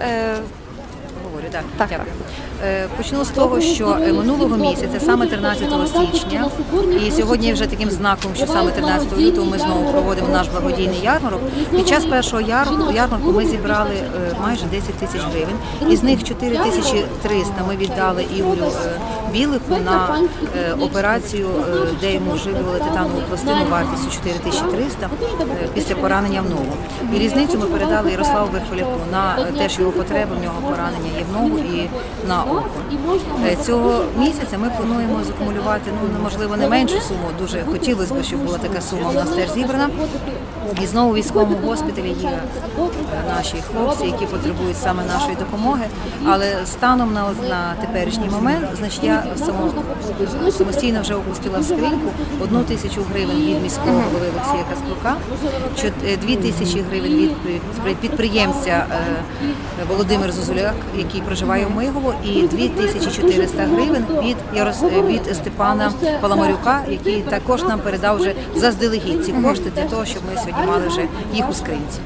Uh. Так. Так, Дякую. Е, Почну з того, що е, минулого місяця, саме 13 січня, і сьогодні вже таким знаком, що саме 13 лютого ми знову проводимо наш благодійний ярмарок. Під час першого ярмарку, ярмарку ми зібрали е, майже 10 тисяч гривень. Із них 4 тисячі 300 ми віддали Ігорю Білику на операцію, де йому вживлювали титанову пластину вартістю 4 тисячі 300 е, після поранення в ногу. І різницю ми передали Ярославу Верхоляку на теж його потреби, в нього поранення є в ногу і на око. Е, Цього місяця ми плануємо закумулювати, ну можливо, не меншу суму. Дуже хотілося б, щоб була така сума у нас теж зібрана. І знову в військовому госпіталі є е, наші хлопці, які потребують саме нашої допомоги. Але станом на, на теперішній момент, значить, я само, самостійно вже опустила в скриньку одну тисячу гривень від міського голови Олексія Каспрука, е, дві тисячі гривень від підприємця Володимир Зозуляк, який проживає в Мигово, і 2400 гривень від Ярос... від Степана Паламарюка, який також нам передав вже заздалегідь ці кошти для того, щоб ми сьогодні мали вже їх у скринці.